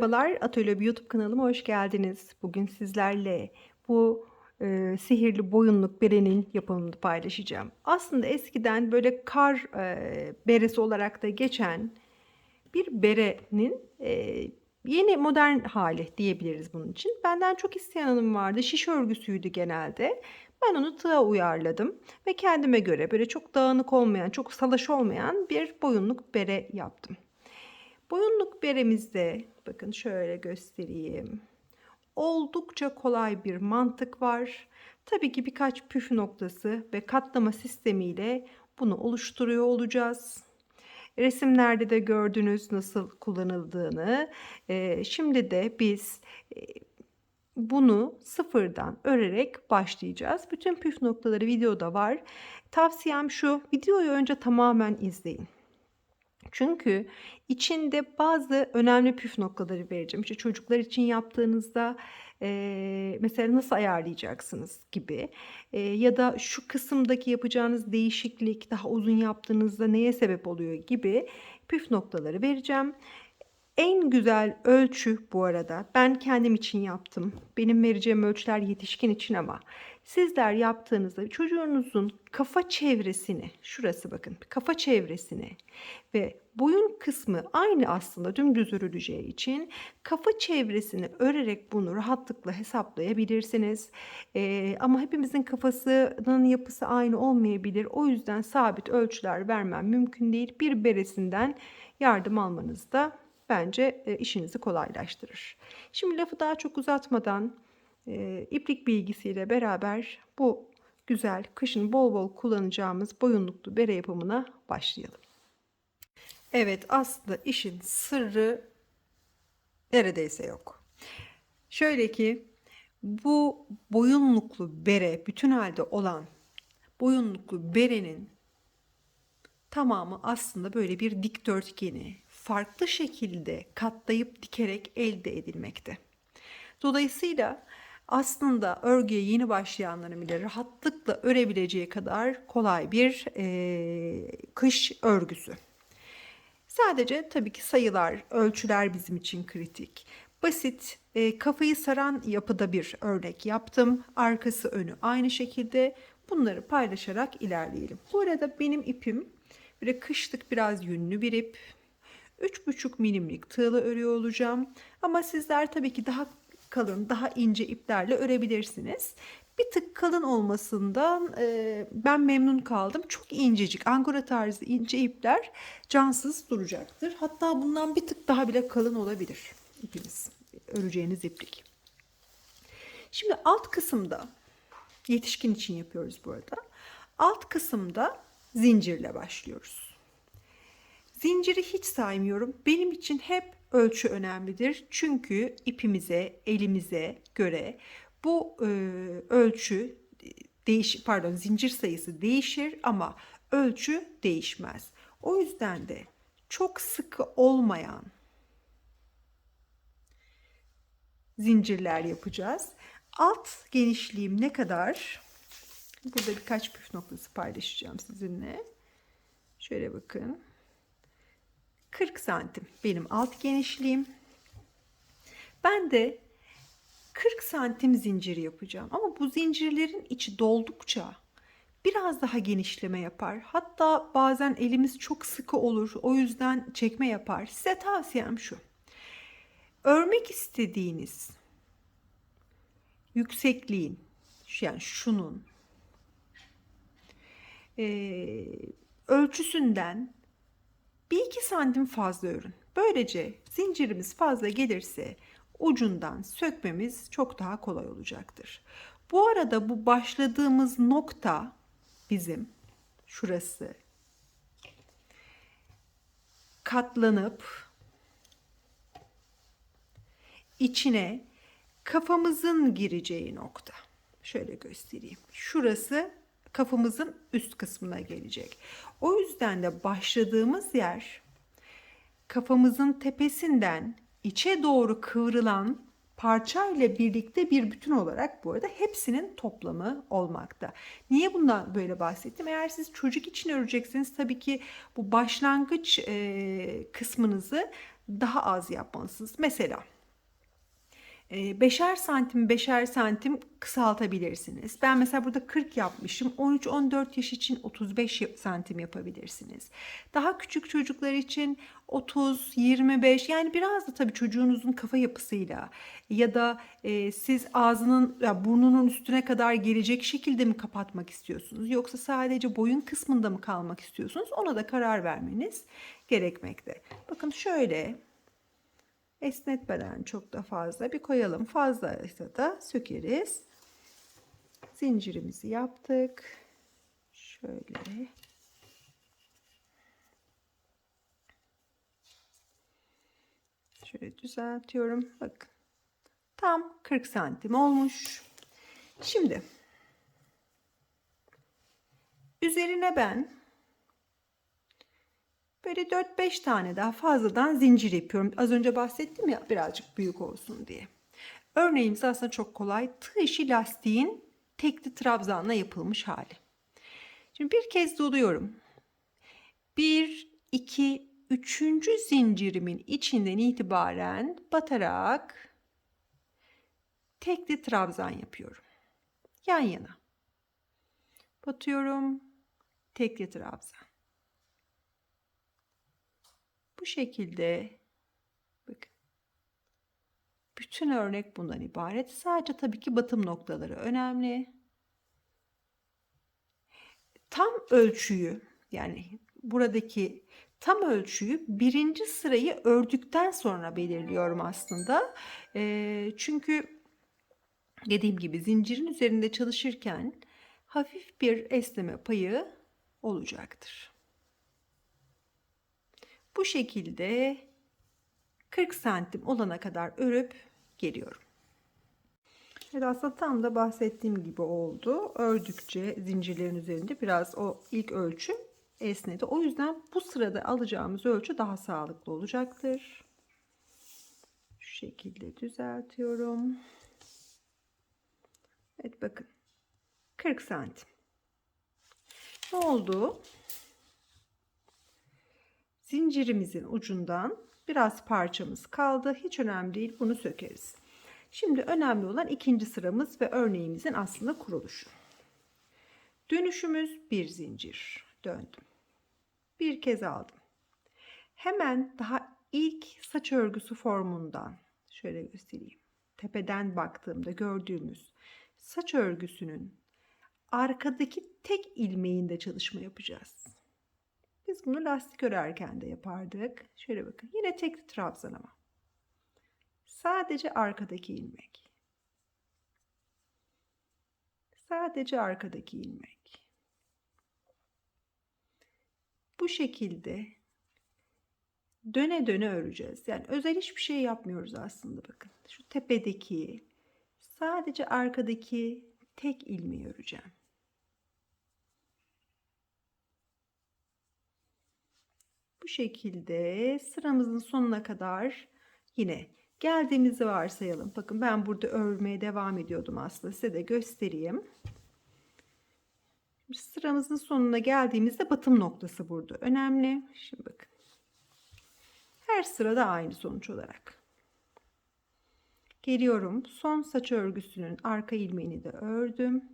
Merhabalar, Atölye YouTube kanalıma hoş geldiniz. Bugün sizlerle bu e, sihirli boyunluk berenin yapımını paylaşacağım. Aslında eskiden böyle kar e, beresi olarak da geçen bir berenin e, yeni modern hali diyebiliriz bunun için. Benden çok isteyen hanım vardı. Şiş örgüsüydü genelde. Ben onu tığa uyarladım ve kendime göre böyle çok dağınık olmayan, çok salaş olmayan bir boyunluk bere yaptım. Boyunluk beremizde bakın şöyle göstereyim. Oldukça kolay bir mantık var. Tabii ki birkaç püf noktası ve katlama sistemiyle bunu oluşturuyor olacağız. Resimlerde de gördünüz nasıl kullanıldığını. Ee, şimdi de biz e, bunu sıfırdan örerek başlayacağız. Bütün püf noktaları videoda var. Tavsiyem şu, videoyu önce tamamen izleyin. Çünkü içinde bazı önemli püf noktaları vereceğim. İşte çocuklar için yaptığınızda e, mesela nasıl ayarlayacaksınız gibi e, ya da şu kısımdaki yapacağınız değişiklik daha uzun yaptığınızda neye sebep oluyor gibi püf noktaları vereceğim. En güzel ölçü bu arada ben kendim için yaptım. Benim vereceğim ölçüler yetişkin için ama sizler yaptığınızda çocuğunuzun kafa çevresini, şurası bakın kafa çevresini ve boyun kısmı aynı aslında dümdüz örüleceği için kafa çevresini örerek bunu rahatlıkla hesaplayabilirsiniz. Ee, ama hepimizin kafasının yapısı aynı olmayabilir. O yüzden sabit ölçüler vermem mümkün değil. Bir beresinden yardım almanız da bence e, işinizi kolaylaştırır. Şimdi lafı daha çok uzatmadan e, iplik bilgisiyle beraber bu güzel kışın bol bol kullanacağımız boyunluklu bere yapımına başlayalım. Evet aslında işin sırrı neredeyse yok. Şöyle ki bu boyunluklu bere bütün halde olan boyunluklu berenin tamamı aslında böyle bir dikdörtgeni farklı şekilde katlayıp dikerek elde edilmekte. Dolayısıyla aslında örgüye yeni başlayanların bile rahatlıkla örebileceği kadar kolay bir e, kış örgüsü. Sadece tabii ki sayılar, ölçüler bizim için kritik. Basit, e, kafayı saran yapıda bir örnek yaptım. Arkası önü aynı şekilde. Bunları paylaşarak ilerleyelim. Bu arada benim ipim böyle kışlık biraz yünlü bir ip. 3,5 milimlik tığla örüyor olacağım. Ama sizler tabii ki daha kalın, daha ince iplerle örebilirsiniz. Bir tık kalın olmasından e, ben memnun kaldım. Çok incecik, angora tarzı ince ipler cansız duracaktır. Hatta bundan bir tık daha bile kalın olabilir ipiniz, öreceğiniz iplik. Şimdi alt kısımda, yetişkin için yapıyoruz bu arada. Alt kısımda zincirle başlıyoruz. Zinciri hiç saymıyorum. Benim için hep ölçü önemlidir. Çünkü ipimize, elimize göre bu e, ölçü değiş pardon zincir sayısı değişir ama ölçü değişmez. O yüzden de çok sıkı olmayan zincirler yapacağız. Alt genişliğim ne kadar? Burada birkaç püf noktası paylaşacağım sizinle. Şöyle bakın. 40 santim benim alt genişliğim. Ben de 40 santim zincir yapacağım. Ama bu zincirlerin içi doldukça biraz daha genişleme yapar. Hatta bazen elimiz çok sıkı olur. O yüzden çekme yapar. Size tavsiyem şu. Örmek istediğiniz yüksekliğin yani şunun e, ölçüsünden bir iki santim fazla örün. Böylece zincirimiz fazla gelirse ucundan sökmemiz çok daha kolay olacaktır. Bu arada bu başladığımız nokta bizim şurası katlanıp içine kafamızın gireceği nokta. Şöyle göstereyim. Şurası kafamızın üst kısmına gelecek. O yüzden de başladığımız yer kafamızın tepesinden içe doğru kıvrılan parça ile birlikte bir bütün olarak bu arada hepsinin toplamı olmakta. Niye bundan böyle bahsettim? Eğer siz çocuk için örecekseniz tabii ki bu başlangıç kısmınızı daha az yapmalısınız. Mesela beşer santim beşer santim kısaltabilirsiniz. Ben mesela burada 40 yapmışım. 13-14 yaş için 35 santim yapabilirsiniz. Daha küçük çocuklar için 30, 25 yani biraz da tabii çocuğunuzun kafa yapısıyla ya da e, siz ağzının ya burnunun üstüne kadar gelecek şekilde mi kapatmak istiyorsunuz yoksa sadece boyun kısmında mı kalmak istiyorsunuz ona da karar vermeniz gerekmekte. Bakın şöyle esnetmeden çok da fazla bir koyalım. Fazlaysa da sökeriz. Zincirimizi yaptık. Şöyle. Şöyle düzeltiyorum. Bakın. Tam 40 santim olmuş. Şimdi üzerine ben böyle 4-5 tane daha fazladan zincir yapıyorum. Az önce bahsettim ya birazcık büyük olsun diye. Örneğimiz aslında çok kolay. Tığ işi lastiğin tekli trabzanla yapılmış hali. Şimdi bir kez doluyorum. 1, 2, 3. zincirimin içinden itibaren batarak tekli trabzan yapıyorum. Yan yana. Batıyorum. Tekli trabzan. Bu şekilde bakın. Bütün örnek bundan ibaret. Sadece tabii ki batım noktaları önemli. Tam ölçüyü yani buradaki tam ölçüyü birinci sırayı ördükten sonra belirliyorum aslında. E, çünkü dediğim gibi zincirin üzerinde çalışırken hafif bir esneme payı olacaktır. Bu şekilde 40 santim olana kadar örüp geliyorum. Evet aslında tam da bahsettiğim gibi oldu. Ördükçe zincirlerin üzerinde biraz o ilk ölçü esnedi. O yüzden bu sırada alacağımız ölçü daha sağlıklı olacaktır. Şu şekilde düzeltiyorum. Evet bakın. 40 santim. Ne oldu? Zincirimizin ucundan biraz parçamız kaldı. Hiç önemli değil. Bunu sökeriz. Şimdi önemli olan ikinci sıramız ve örneğimizin aslında kuruluşu. Dönüşümüz bir zincir. Döndüm. Bir kez aldım. Hemen daha ilk saç örgüsü formundan şöyle göstereyim. Tepeden baktığımda gördüğümüz saç örgüsünün arkadaki tek ilmeğinde çalışma yapacağız. Biz bunu lastik örerken de yapardık. Şöyle bakın. Yine tek trabzan ama. Sadece arkadaki ilmek. Sadece arkadaki ilmek. Bu şekilde döne döne öreceğiz. Yani özel hiçbir şey yapmıyoruz aslında bakın. Şu tepedeki sadece arkadaki tek ilmeği öreceğim. Şekilde sıramızın sonuna kadar yine geldiğimizi varsayalım. Bakın ben burada örmeye devam ediyordum aslında. Size de göstereyim. Şimdi sıramızın sonuna geldiğimizde batım noktası burada önemli. Şimdi bakın. Her sırada aynı sonuç olarak. Geliyorum. Son saç örgüsünün arka ilmeğini de ördüm.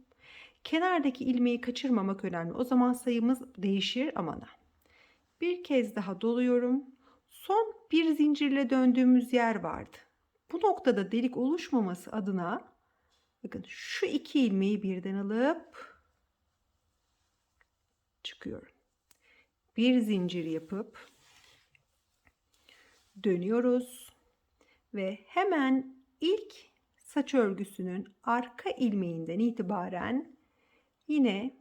Kenardaki ilmeği kaçırmamak önemli. O zaman sayımız değişir aman ha. Bir kez daha doluyorum. Son bir zincirle döndüğümüz yer vardı. Bu noktada delik oluşmaması adına bakın şu iki ilmeği birden alıp çıkıyorum. Bir zincir yapıp dönüyoruz ve hemen ilk saç örgüsünün arka ilmeğinden itibaren yine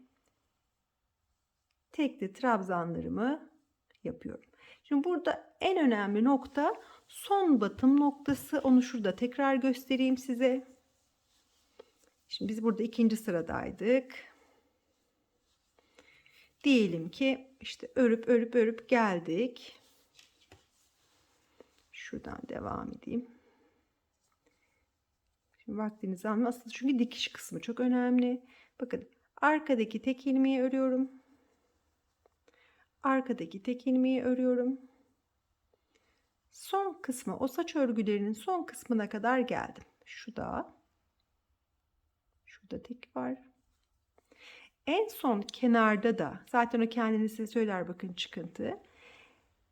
tekli trabzanlarımı yapıyorum. Şimdi burada en önemli nokta son batım noktası. Onu şurada tekrar göstereyim size. Şimdi biz burada ikinci sıradaydık. Diyelim ki işte örüp örüp örüp geldik. Şuradan devam edeyim. Şimdi vaktinizi almayın. Aslında çünkü dikiş kısmı çok önemli. Bakın arkadaki tek ilmeği örüyorum. Arkadaki tek ilmeği örüyorum. Son kısmı o saç örgülerinin son kısmına kadar geldim. Şu da şurada tek var. En son kenarda da zaten o kendini size söyler bakın çıkıntı.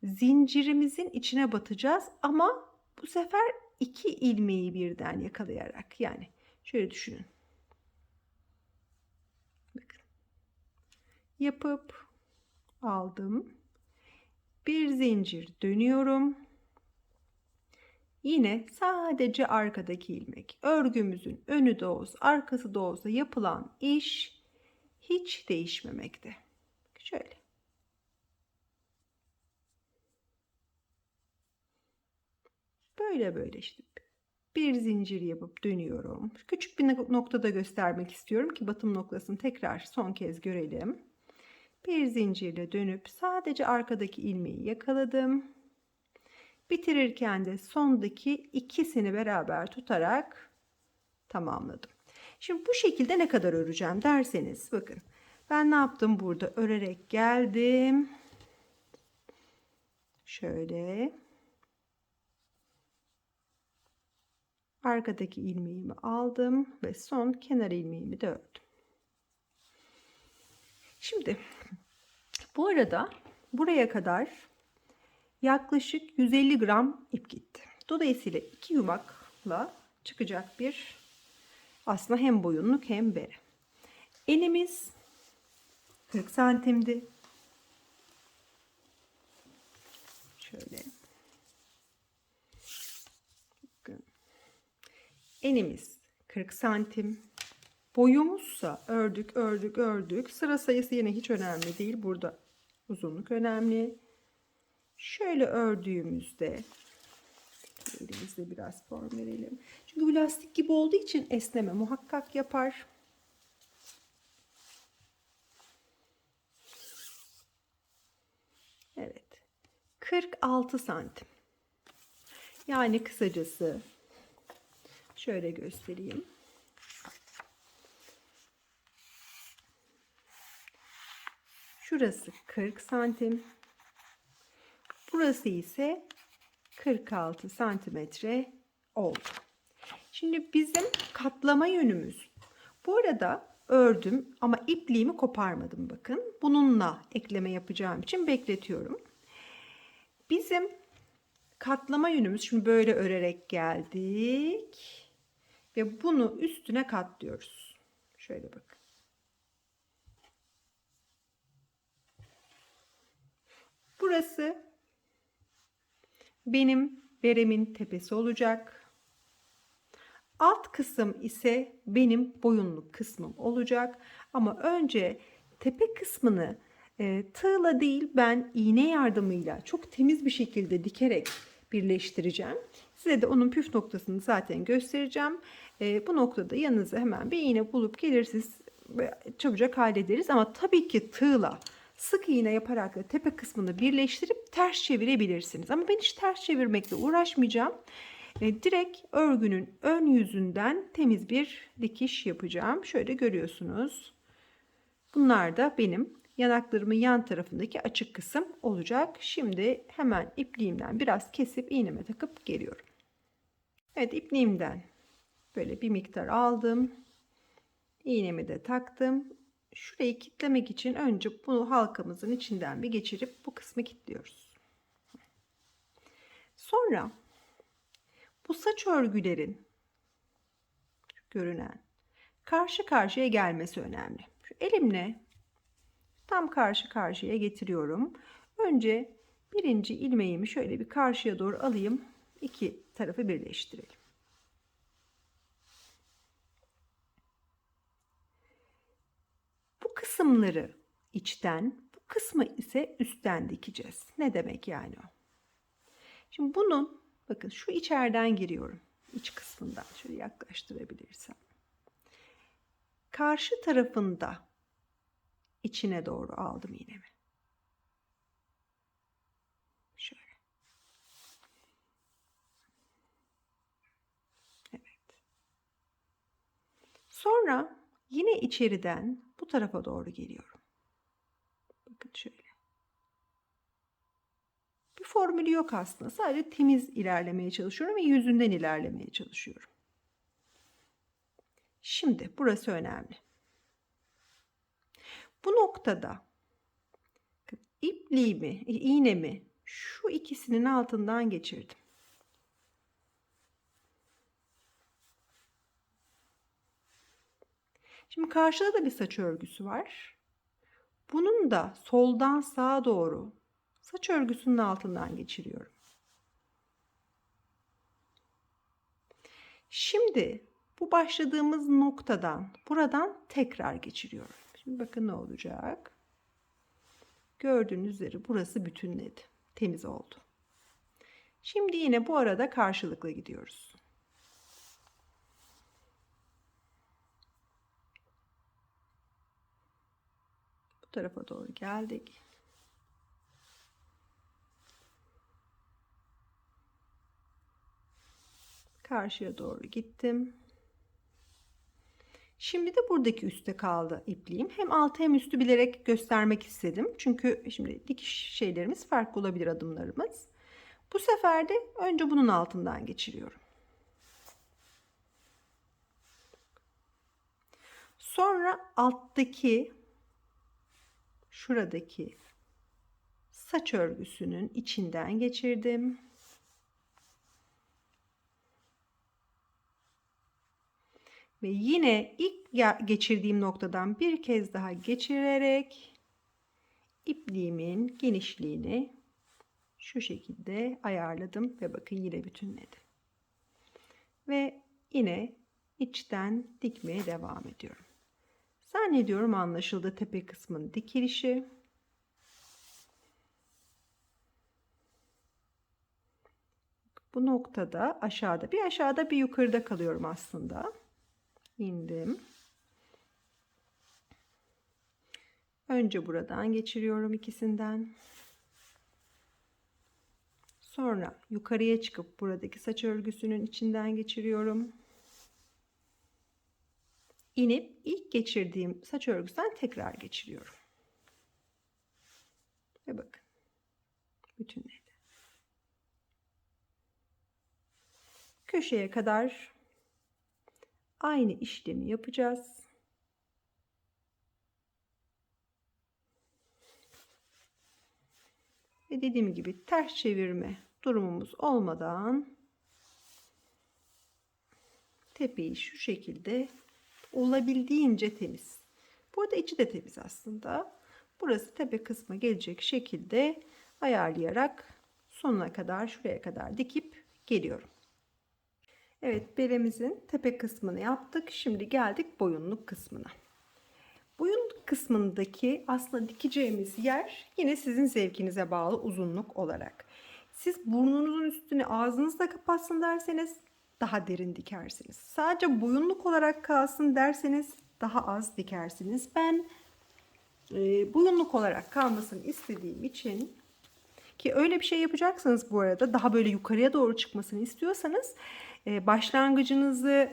Zincirimizin içine batacağız ama bu sefer iki ilmeği birden yakalayarak yani şöyle düşünün. Bakın. Yapıp aldım. Bir zincir dönüyorum. Yine sadece arkadaki ilmek. Örgümüzün önü de arkası da yapılan iş hiç değişmemekte. Şöyle. Böyle böyle işte bir zincir yapıp dönüyorum. Küçük bir noktada göstermek istiyorum ki batım noktasını tekrar son kez görelim. Bir zincirle dönüp sadece arkadaki ilmeği yakaladım. Bitirirken de sondaki ikisini beraber tutarak tamamladım. Şimdi bu şekilde ne kadar öreceğim derseniz bakın. Ben ne yaptım burada örerek geldim. Şöyle. Arkadaki ilmeğimi aldım ve son kenar ilmeğimi de ördüm. Şimdi bu arada buraya kadar yaklaşık 150 gram ip gitti. Dolayısıyla iki yumakla çıkacak bir aslında hem boyunluk hem bere. Elimiz 40 santimdi. Şöyle. Bakın. Enimiz 40 santim. Boyumuzsa ördük, ördük, ördük. Sıra sayısı yine hiç önemli değil. Burada uzunluk önemli. Şöyle ördüğümüzde elimizde biraz form verelim. Çünkü bu lastik gibi olduğu için esneme muhakkak yapar. Evet. 46 santim. Yani kısacası şöyle göstereyim. Şurası 40 santim. Burası ise 46 santimetre oldu. Şimdi bizim katlama yönümüz. Bu arada ördüm ama ipliğimi koparmadım bakın. Bununla ekleme yapacağım için bekletiyorum. Bizim katlama yönümüz şimdi böyle örerek geldik. Ve bunu üstüne katlıyoruz. Şöyle bakın. Burası benim beremin tepesi olacak. Alt kısım ise benim boyunluk kısmım olacak. Ama önce tepe kısmını e, tığla değil ben iğne yardımıyla çok temiz bir şekilde dikerek birleştireceğim. Size de onun püf noktasını zaten göstereceğim. E, bu noktada yanınıza hemen bir iğne bulup gelirsiniz çabucak hallederiz. Ama tabii ki tığla sık iğne yaparak tepe kısmını birleştirip ters çevirebilirsiniz. Ama ben hiç ters çevirmekle uğraşmayacağım. E, direkt örgünün ön yüzünden temiz bir dikiş yapacağım. Şöyle görüyorsunuz. Bunlar da benim yanaklarımın yan tarafındaki açık kısım olacak. Şimdi hemen ipliğimden biraz kesip iğneme takıp geliyorum. Evet ipliğimden böyle bir miktar aldım. İğnemi de taktım şurayı kitlemek için önce bunu halkamızın içinden bir geçirip bu kısmı kilitliyoruz. Sonra bu saç örgülerin görünen karşı karşıya gelmesi önemli. Şu elimle tam karşı karşıya getiriyorum. Önce birinci ilmeğimi şöyle bir karşıya doğru alayım. İki tarafı birleştirelim. Kısımları içten, bu kısmı ise üstten dikeceğiz. Ne demek yani o? Şimdi bunun bakın şu içeriden giriyorum. İç kısmından şöyle yaklaştırabilirsem. Karşı tarafında içine doğru aldım iğnemi. Şöyle. Evet. Sonra yine içeriden bu tarafa doğru geliyorum. Bakın şöyle. Bir formülü yok aslında. Sadece temiz ilerlemeye çalışıyorum ve yüzünden ilerlemeye çalışıyorum. Şimdi burası önemli. Bu noktada ipliğimi, iğnemi şu ikisinin altından geçirdim. Şimdi karşıda da bir saç örgüsü var. Bunun da soldan sağa doğru saç örgüsünün altından geçiriyorum. Şimdi bu başladığımız noktadan buradan tekrar geçiriyorum. Şimdi bakın ne olacak. Gördüğünüz üzere burası bütünledi. Temiz oldu. Şimdi yine bu arada karşılıklı gidiyoruz. Tarafa doğru geldik. Karşıya doğru gittim. Şimdi de buradaki üstte kaldı ipliğim. Hem altı hem üstü bilerek göstermek istedim. Çünkü şimdi dikiş şeylerimiz farklı olabilir adımlarımız. Bu sefer de önce bunun altından geçiriyorum. Sonra alttaki şuradaki saç örgüsünün içinden geçirdim. Ve yine ilk geçirdiğim noktadan bir kez daha geçirerek ipliğimin genişliğini şu şekilde ayarladım ve bakın yine bütünledi. Ve yine içten dikmeye devam ediyorum. Zannediyorum anlaşıldı tepe kısmının dikilişi. Bu noktada aşağıda bir aşağıda bir yukarıda kalıyorum aslında indim. Önce buradan geçiriyorum ikisinden. Sonra yukarıya çıkıp buradaki saç örgüsünün içinden geçiriyorum. İnip ilk geçirdiğim saç örgüsünden tekrar geçiriyorum. Ve bakın. Bütünledi. Köşeye kadar aynı işlemi yapacağız. Ve dediğim gibi ters çevirme durumumuz olmadan tepeyi şu şekilde olabildiğince temiz. Bu arada içi de temiz aslında. Burası tepe kısmı gelecek şekilde ayarlayarak sonuna kadar şuraya kadar dikip geliyorum. Evet beremizin tepe kısmını yaptık. Şimdi geldik boyunluk kısmına. Boyunluk kısmındaki aslında dikeceğimiz yer yine sizin zevkinize bağlı uzunluk olarak. Siz burnunuzun üstüne ağzınızla kapatsın derseniz daha derin dikersiniz. Sadece boyunluk olarak kalsın derseniz daha az dikersiniz. Ben e, boyunluk olarak kalmasını istediğim için ki öyle bir şey yapacaksanız bu arada daha böyle yukarıya doğru çıkmasını istiyorsanız e, başlangıcınızı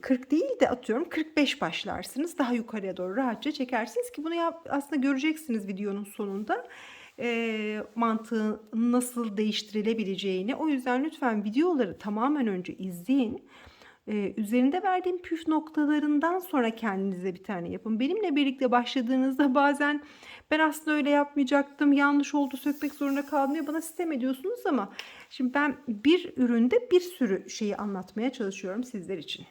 40 e, değil de atıyorum 45 başlarsınız. Daha yukarıya doğru rahatça çekersiniz ki bunu yap, aslında göreceksiniz videonun sonunda e, mantığı nasıl değiştirilebileceğini. O yüzden lütfen videoları tamamen önce izleyin. Ee, üzerinde verdiğim püf noktalarından sonra kendinize bir tane yapın. Benimle birlikte başladığınızda bazen ben aslında öyle yapmayacaktım, yanlış oldu, sökmek zorunda kaldım diye bana sistem ediyorsunuz ama şimdi ben bir üründe bir sürü şeyi anlatmaya çalışıyorum sizler için.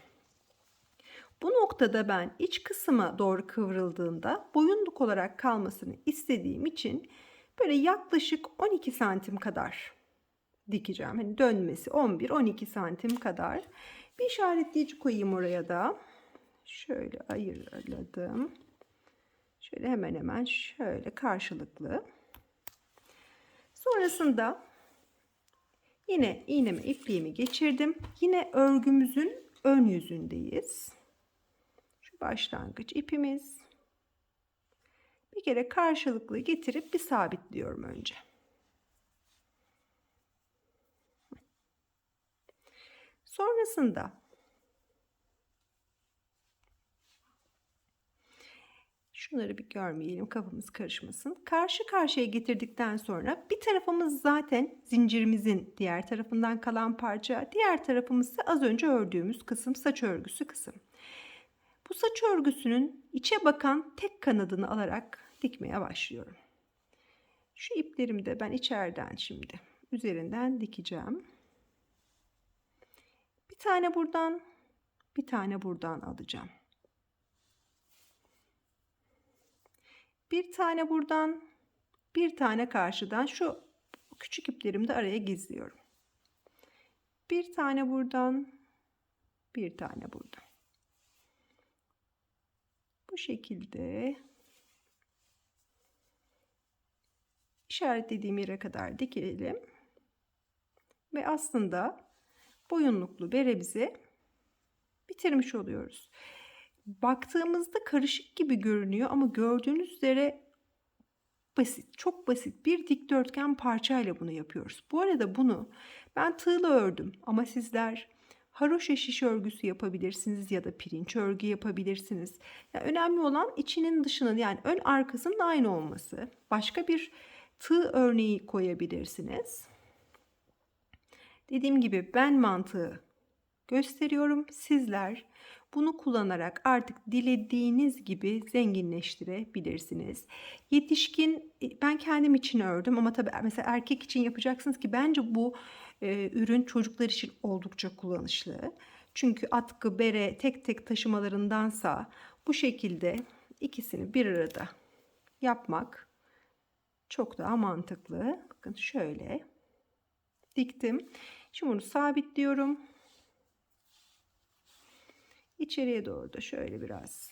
Bu noktada ben iç kısma doğru kıvrıldığında boyunluk olarak kalmasını istediğim için böyle yaklaşık 12 santim kadar dikeceğim. Hani dönmesi 11-12 santim kadar. Bir işaretleyici koyayım oraya da. Şöyle ayırladım. Şöyle hemen hemen şöyle karşılıklı. Sonrasında yine iğnemi ipliğimi geçirdim. Yine örgümüzün ön yüzündeyiz. Şu başlangıç ipimiz. Bir kere karşılıklı getirip bir sabitliyorum önce. Sonrasında Şunları bir görmeyelim kafamız karışmasın. Karşı karşıya getirdikten sonra bir tarafımız zaten zincirimizin diğer tarafından kalan parça. Diğer tarafımız ise az önce ördüğümüz kısım saç örgüsü kısım. Bu saç örgüsünün içe bakan tek kanadını alarak dikmeye başlıyorum. Şu iplerimi de ben içeriden şimdi üzerinden dikeceğim. Bir tane buradan, bir tane buradan alacağım. Bir tane buradan, bir tane karşıdan şu küçük iplerimi de araya gizliyorum. Bir tane buradan, bir tane buradan. Bu şekilde işaretlediğim yere kadar dikelim. Ve aslında boyunluklu beremizi bitirmiş oluyoruz. Baktığımızda karışık gibi görünüyor ama gördüğünüz üzere basit, çok basit bir dikdörtgen parçayla bunu yapıyoruz. Bu arada bunu ben tığla ördüm ama sizler haroşa şiş örgüsü yapabilirsiniz ya da pirinç örgü yapabilirsiniz. Yani önemli olan içinin dışının yani ön arkasının aynı olması. Başka bir tığ örneği koyabilirsiniz. Dediğim gibi ben mantığı gösteriyorum. Sizler bunu kullanarak artık dilediğiniz gibi zenginleştirebilirsiniz. Yetişkin ben kendim için ördüm ama tabii mesela erkek için yapacaksınız ki bence bu e, ürün çocuklar için oldukça kullanışlı. Çünkü atkı, bere tek tek taşımalarındansa bu şekilde ikisini bir arada yapmak çok daha mantıklı. Bakın şöyle diktim. Şimdi bunu sabitliyorum. İçeriye doğru da şöyle biraz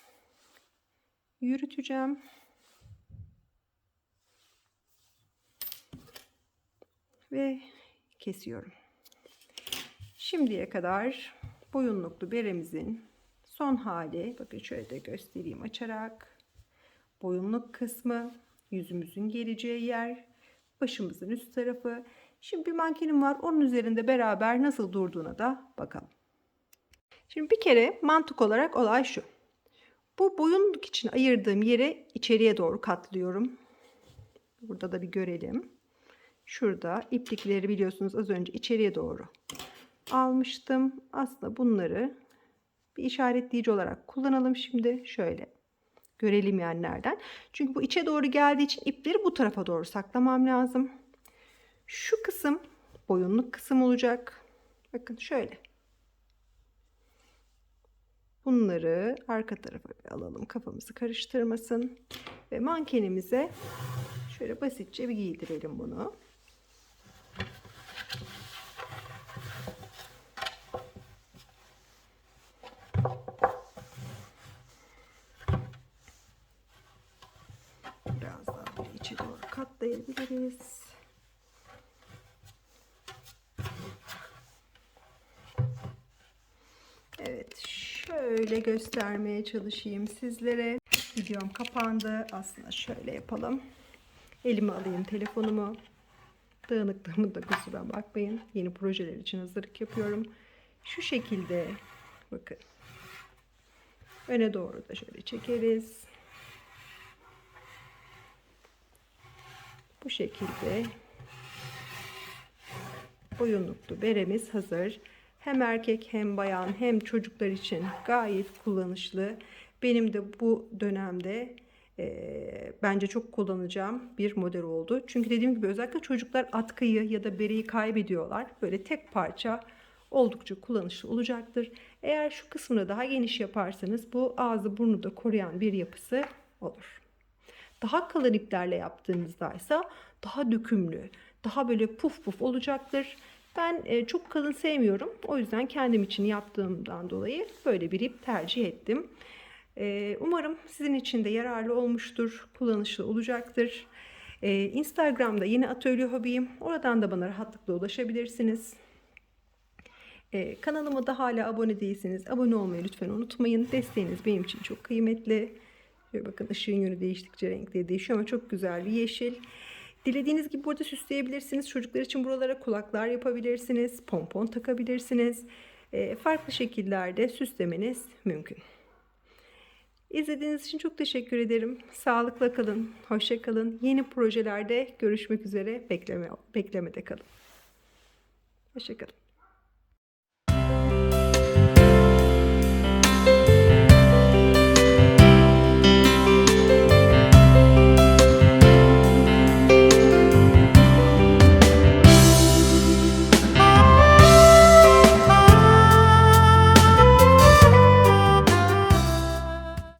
yürüteceğim. Ve kesiyorum. Şimdiye kadar boyunluklu beremizin son hali. Bakın şöyle de göstereyim açarak. Boyunluk kısmı, yüzümüzün geleceği yer, başımızın üst tarafı. Şimdi bir mankenim var. Onun üzerinde beraber nasıl durduğuna da bakalım. Şimdi bir kere mantık olarak olay şu. Bu boyunluk için ayırdığım yere içeriye doğru katlıyorum. Burada da bir görelim. Şurada iplikleri biliyorsunuz az önce içeriye doğru almıştım. Aslında bunları bir işaretleyici olarak kullanalım şimdi. Şöyle görelim yani nereden. Çünkü bu içe doğru geldiği için ipleri bu tarafa doğru saklamam lazım. Şu kısım boyunluk kısım olacak. Bakın şöyle. Bunları arka tarafa alalım kafamızı karıştırmasın. Ve mankenimize şöyle basitçe bir giydirelim bunu. Biraz daha böyle içe doğru katlayabiliriz. Evet şöyle göstermeye çalışayım sizlere. Videom kapandı. Aslında şöyle yapalım. Elime alayım telefonumu. Dağınıklığımı da kusura bakmayın. Yeni projeler için hazırlık yapıyorum. Şu şekilde bakın. Öne doğru da şöyle çekeriz. Bu şekilde boyunluklu beremiz hazır. Hem erkek hem bayan hem çocuklar için gayet kullanışlı. Benim de bu dönemde e, bence çok kullanacağım bir model oldu. Çünkü dediğim gibi özellikle çocuklar atkıyı ya da bereyi kaybediyorlar. Böyle tek parça oldukça kullanışlı olacaktır. Eğer şu kısmını daha geniş yaparsanız bu ağzı burnu da koruyan bir yapısı olur. Daha kalın iplerle yaptığınızda ise daha dökümlü, daha böyle puf puf olacaktır. Ben e, çok kalın sevmiyorum. O yüzden kendim için yaptığımdan dolayı böyle bir ip tercih ettim. E, umarım sizin için de yararlı olmuştur, kullanışlı olacaktır. E, Instagram'da yeni atölye hobiyim. Oradan da bana rahatlıkla ulaşabilirsiniz. E, kanalıma da hala abone değilseniz abone olmayı lütfen unutmayın. Desteğiniz benim için çok kıymetli. Şöyle bakın ışığın yönü değiştikçe renkleri değişiyor ama çok güzel bir yeşil. Dilediğiniz gibi burada süsleyebilirsiniz. Çocuklar için buralara kulaklar yapabilirsiniz. Pompon takabilirsiniz. E, farklı şekillerde süslemeniz mümkün. İzlediğiniz için çok teşekkür ederim. Sağlıkla kalın, hoşça kalın. Yeni projelerde görüşmek üzere. Bekleme, beklemede kalın. Hoşça kalın.